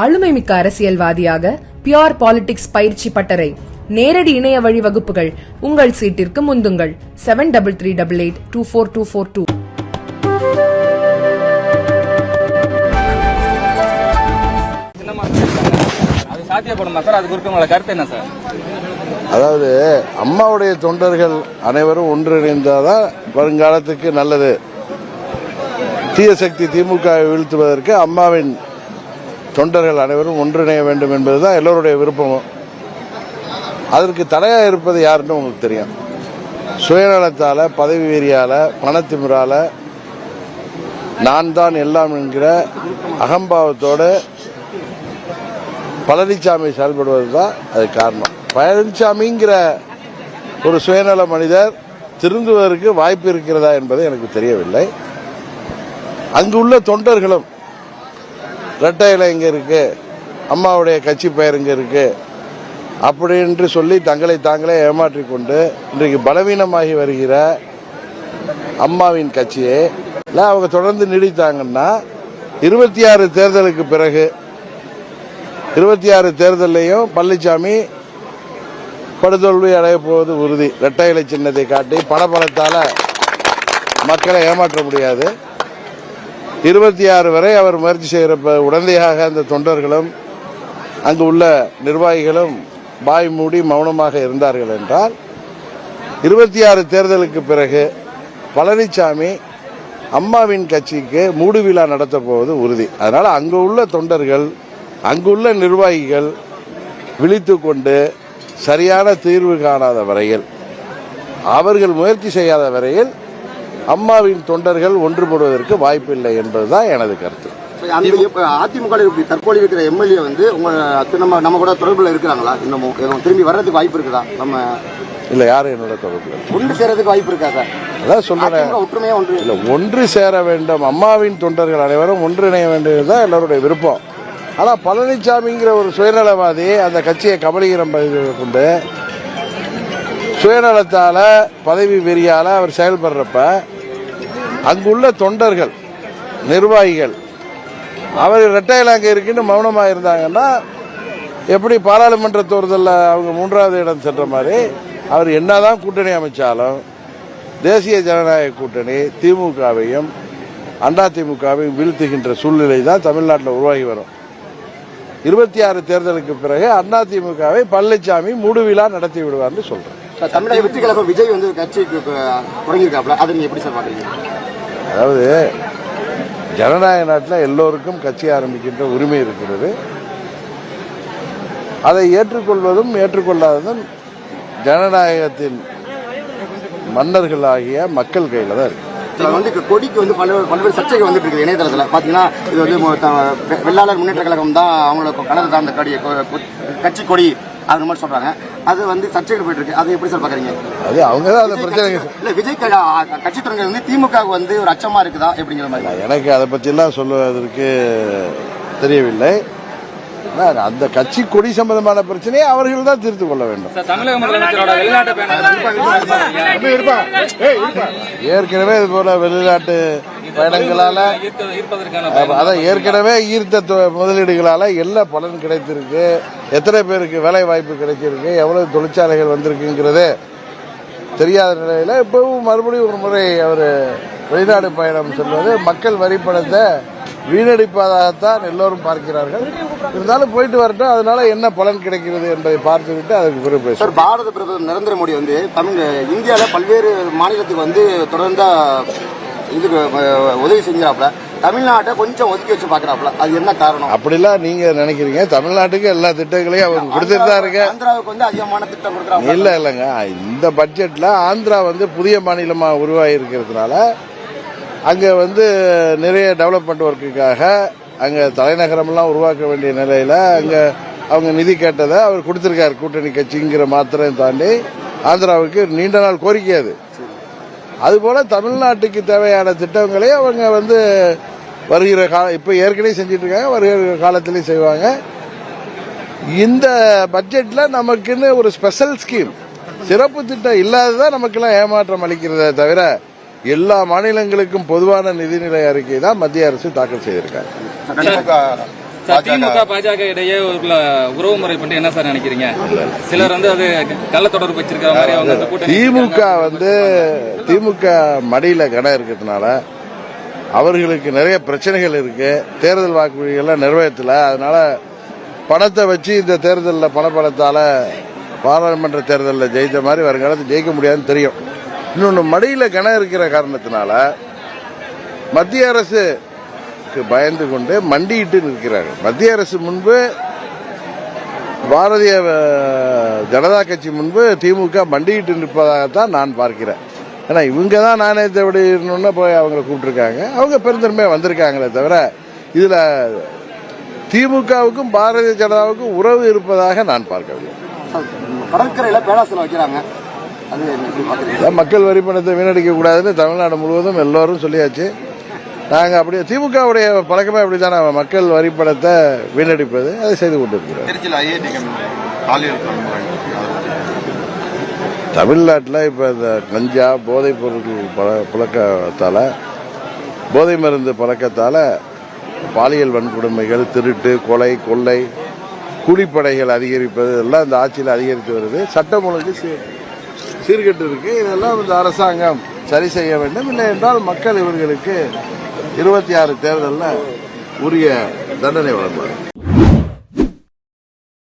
ஆளுமை மிக்க அரசியல்வாதியாக பியோர் பாலிடிக்ஸ் பயிற்சி பட்டறை நேரடி இணைய வழி வகுப்புகள் உங்கள் சீட்டிற்கு முந்துங்கள். Seven double three double eight two four two four two சாத்தியப்படுமா sir? கருத்து என்ன சார்? அதாவது அம்மாவுடைய தொண்டர்கள் அனைவரும் ஒன்றிணைந்தாதான் வருங்காலத்துக்கு நல்லது. தீய சக்தி திமுக வீழ்த்துவதற்கு அம்மாவின் தொண்டர்கள் அனைவரும் ஒன்றிணைய வேண்டும் என்பதுதான் எல்லோருடைய விருப்பமும். அதற்கு தடையாக இருப்பது யாருன்னு உங்களுக்கு தெரியும். சுயநலத்தால பதவி வெறியால பணத்திமிரால நான் தான் எல்லாம் என்கிற அகம்பாவத்தோடு பழனிசாமி செயல்படுவது தான் அது காரணம். பழனிசாமிங்கிற ஒரு சுயநல மனிதர் திருந்துவதற்கு வாய்ப்பு இருக்கிறதா என்பது எனக்கு தெரியவில்லை. அங்குள்ள தொண்டர்களும் ரெட்டை இலை இங்கே இருக்கு. அம்மாவுடைய கட்சி பெயர் இங்கே இருக்கு. அப்படி என்று சொல்லி தங்களை தாங்களே ஏமாற்றிக்கொண்டு இன்றைக்கு பலவீனமாகி வருகிற அம்மாவின் கட்சியை இல்லை அவங்க தொடர்ந்து நீடித்தாங்கன்னா இருபத்தி ஆறு தேர்தலுக்கு பிறகு இருபத்தி ஆறு தேர்தலையும் பழனிசாமி படுதோல்வி அடைய போவது உறுதி. இரட்டை இலை சின்னத்தை காட்டி பணபலத்தால மக்களை ஏமாற்ற முடியாது. இருபத்தி ஆறு வரை அவர் முயற்சி செய்கிறப்ப உடந்தையாக அந்த தொண்டர்களும் அங்கு உள்ள நிர்வாகிகளும் பாய் மூடி மௌனமாக இருந்தார்கள் என்றால் இருபத்தி ஆறு தேர்தலுக்கு பிறகு பழனிசாமி அம்மாவின் கட்சிக்கு மூடு விழா நடத்தப்போவது உறுதி. அதனால் அங்கு உள்ள தொண்டர்கள் அங்குள்ள நிர்வாகிகள் விழித்து கொண்டு சரியான தீர்வு காணாத வரையில் அவர்கள் முயற்சி செய்யாத வரையில் அம்மாவின் தொண்டர்கள் ஒன்றுபடுவதற்கு வாய்ப்பில்லை என்பதுதான் எனது கருத்து. அதிமுக தற்போது இருக்கிற எம்எல்ஏ வந்து நம்ம நம்ம கூட தொடர்புல இருக்கிறாங்களா? இன்னமும் திரும்பி வர்றதுக்கு வாய்ப்பு இருக்குதா? நம்ம இல்ல யாரும் என்னோட தொடர்பு ஒன்று சேரதுக்கு வாய்ப்பு இருக்கா சார்? அதான் சொல்றேன். ஒற்றுமையா ஒன்று. இல்ல ஒன்று சேர வேண்டும். அம்மாவின் தொண்டர்கள் அனைவரும் ஒன்றிணைய வேண்டியதுதான் எல்லாருடைய விருப்பம். ஆனா பழனிசாமிங்கிற ஒரு சுயநலவாதி அந்த கட்சியை கபலீகரம் கொண்டு சுயநலத்தால பதவி வெறியால அவர் செயல்படுறப்ப அங்குள்ள தொண்டர்கள் நிர்வாகிகள் அவர் ரெட்டையில் அங்கே இருக்குன்னு மௌனமாக இருந்தாங்கன்னா எப்படி பாராளுமன்ற தேர்தலில் அவங்க மூன்றாவது இடம் சென்ற மாதிரி அவர் என்னதான் கூட்டணி அமைச்சாலும் தேசிய ஜனநாயக கூட்டணி திமுகவையும் அண்ணா திமுகவையும் வீழ்த்துகின்ற சூழ்நிலை தான் தமிழ்நாட்டில் உருவாகி வரும். இருபத்தி ஆறு தேர்தலுக்கு பிறகு அண்ணா திமுகவை பழனிசாமி மூடுவிழா நடத்தி விடுவார்னு சொல்றேன். தமிழக வெற்றி கழகம் விஜய் வந்து கட்சிக்கு தொடங்கியிருக்காப்ல அதை நீங்க எப்படி சார் பாக்குறீங்க? அதாவது ஜனநாயக நாட்டில் எல்லோருக்கும் கட்சி ஆரம்பிக்கின்ற உரிமை இருக்கிறது. அதை ஏற்றுக்கொள்வதும் ஏற்றுக்கொள்ளாததும் ஜனநாயகத்தின் மன்னர்களாகிய மக்கள் கையில் தான் இருக்கு. இதுல வந்து கொடிக்கு வந்து பல்வேறு பல்வேறு சர்ச்சைகள் வந்துட்டு இருக்குது இணையதளத்தில். பார்த்தீங்கன்னா இது வந்து வெள்ளாளர் முன்னேற்ற கழகம் தான் அவங்களோட கலந்து சார்ந்த கொடி கட்சி கொடி அது மாதிரி சொல்றாங்க. அது வந்து சர்ச்சைகள் போயிட்டு இருக்கு அதை எப்படி சார் பாக்குறீங்க? அது அவங்க தான் அந்த பிரச்சனை. இல்ல விஜய் கட்சி தொடங்க வந்து திமுக வந்து ஒரு அச்சமா இருக்குதா? எப்படிங்கிற மாதிரி. எனக்கு அதை பற்றியெல்லாம் சொல்லுவதற்கு தெரியவில்லை. அந்த கட்சி கொடி சம்பந்தமான பிரச்சனையை அவர்கள் தான் தீர்த்து கொள்ள வேண்டும். ஏற்கனவே இது போல வெளிநாட்டு பயணங்களால அதான் ஏற்கனவே ஈர்த்த தொ- முதலீடுகளால எல்லா பலன் கிடைத்திருக்கு. எத்தனை பேருக்கு வேலை வாய்ப்பு கிடைச்சிருக்கு எவ்வளவு தொழிற்சாலைகள் வந்திருக்குங்கிறது தெரியாத நிலையில இப்பவும் மறுபடியும் ஒரு முறை அவர் வெளிநாடு பயணம் செல்வது மக்கள் வரி பணத்தை வீணடிப்பதாகத்தான் எல்லோரும் பார்க்கிறார்கள். இருந்தாலும் போயிட்டு வரட்டும் அதனால என்ன பலன் கிடைக்கிறது என்பதை பார்த்துவிட்டு அதுக்கு பிறகு சார் பாரத பிரதமர் நரேந்திர மோடி வந்து தமிழ் இந்தியாவில் பல்வேறு மாநிலத்துக்கு வந்து தொடர்ந்து இதுக்கு உதவி செஞ்சாப்ல தமிழ்நாட்டை கொஞ்சம் ஒதுக்கி வச்சு பாக்குறாப்ல அது என்ன காரணம்? அப்படிலாம் நீங்க நினைக்கிறீங்க. தமிழ்நாட்டுக்கு எல்லா திட்டங்களையும் அவங்க கொடுத்துட்டு தான் இருக்க. ஆந்திராவுக்கு வந்து அதிகமான திட்டம் கொடுக்குறாங்க இல்ல இல்லைங்க. இந்த பட்ஜெட்ல ஆந்திரா வந்து புதிய மாநிலமா உருவாகி இருக்கிறதுனால அங்க வந்து நிறைய டெவலப்மெண்ட் ஒர்க்குக்காக அங்க தலைநகரமெல்லாம் உருவாக்க வேண்டிய நிலையில அங்க அவங்க நிதி கேட்டதை அவர் கொடுத்திருக்காரு. கூட்டணி கட்சிங்கிற மாத்திரம் தாண்டி ஆந்திராவுக்கு நீண்ட நாள் கோரிக்கை அது. அதுபோல தமிழ்நாட்டுக்கு தேவையான திட்டங்களை அவங்க வந்து வருகிற கால இப்போ ஏற்கனவே செஞ்சிட்டு இருக்காங்க வருகிற காலத்திலையும் செய்வாங்க. இந்த பட்ஜெட்டில் நமக்குன்னு ஒரு ஸ்பெஷல் ஸ்கீம். சிறப்பு திட்டம் இல்லாததான் நமக்கெல்லாம் ஏமாற்றம் அளிக்கிறதே தவிர எல்லா மாநிலங்களுக்கும் பொதுவான நிதிநிலை அறிக்கை தான் மத்திய அரசு தாக்கல் செய்திருக்காங்க. சார் திமுக பாஜக இடையே உள்ள உறவு முறை பற்றி என்ன சார் நினைக்கிறீங்க? சிலர் வந்து அது கள்ள தொடர்பு வச்சிருக்கிற மாதிரி அவங்க திமுக வந்து திமுக மடியில கடம் இருக்கிறதுனால அவர்களுக்கு நிறைய பிரச்சனைகள் இருக்கு. தேர்தல் வாக்குறுதிகள்லாம் நிறைவேற்றல. அதனால பணத்தை வச்சு இந்த தேர்தலில் பணப்பணத்தால பாராளுமன்ற தேர்தலில் ஜெயித்த மாதிரி வருங்காலத்தில் ஜெயிக்க முடியாதுன்னு தெரியும். இன்னொன்று மடியில கணம் இருக்கிற காரணத்தினால மத்திய அரசுக்கு பயந்து கொண்டு மண்டியிட்டு நிற்கிறார்கள். மத்திய அரசு முன்பு பாரதிய ஜனதா கட்சி முன்பு திமுக மண்டியிட்டு நிற்பதாகத்தான் நான் பார்க்கிறேன். ஏன்னா இவங்க தான் நானே தேவடினு போய் அவங்கள கூப்பிட்டுருக்காங்க. அவங்க பெருந்தன்மையாக வந்திருக்காங்களே தவிர இதில் திமுகவுக்கும் பாரதிய ஜனதாவுக்கும் உறவு இருப்பதாக நான் பார்க்கவில்லை. கடற்கரையில பேராசனம் வைக்கிறாங்க. மக்கள் வரி பணத்தை வீணடிக்க கூடாதுன்னு தமிழ்நாடு முழுவதும் எல்லோரும் சொல்லியாச்சு. நாங்கள் அப்படியே திமுகவுடைய பழக்கமே அப்படி தானே மக்கள் வரி பணத்தை வீணடிப்பது அதை செய்து கொண்டிருக்கிறோம். தமிழ்நாட்டில் இப்போ இந்த கஞ்சா போதைப் பொருட்கள் பழ புழக்கத்தால் போதை மருந்து பழக்கத்தால் பாலியல் வன்கொடுமைகள் திருட்டு கொலை கொள்ளை கூலிப்படைகள் அதிகரிப்பது எல்லாம் இந்த ஆட்சியில் அதிகரித்து வருது. சட்டம் ஒழுங்கு சீர்கெட்டு இருக்கு இதெல்லாம் இந்த அரசாங்கம் சரி செய்ய வேண்டும். இல்லை என்றால் மக்கள் இவர்களுக்கு இருபத்தி ஆறு தேர்தலில் உரிய தண்டனை வழங்குவார்.